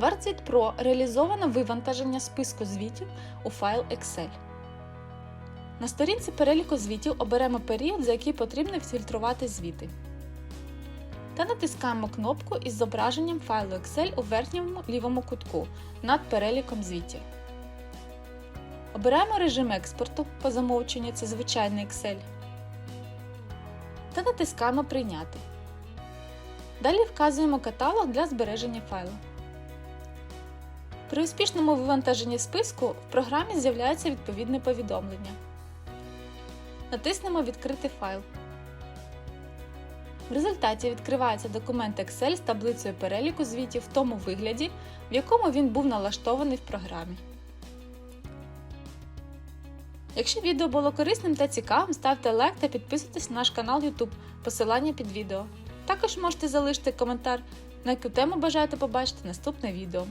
WordZit Pro реалізовано вивантаження списку звітів у файл Excel. На сторінці переліку звітів оберемо період, за який потрібно відфільтрувати звіти. Та натискаємо кнопку із зображенням файлу Excel у верхньому лівому кутку над переліком звітів. Обираємо режим експорту по замовченню це звичайний Excel. Та натискаємо Прийняти. Далі вказуємо каталог для збереження файлу. При успішному вивантаженні списку в програмі з'являється відповідне повідомлення. Натиснемо Відкрити файл. В результаті відкривається документ Excel з таблицею переліку звітів в тому вигляді, в якому він був налаштований в програмі. Якщо відео було корисним та цікавим, ставте лайк та підписуйтесь на наш канал YouTube, посилання під відео. Також можете залишити коментар, на яку тему бажаєте побачити наступне відео.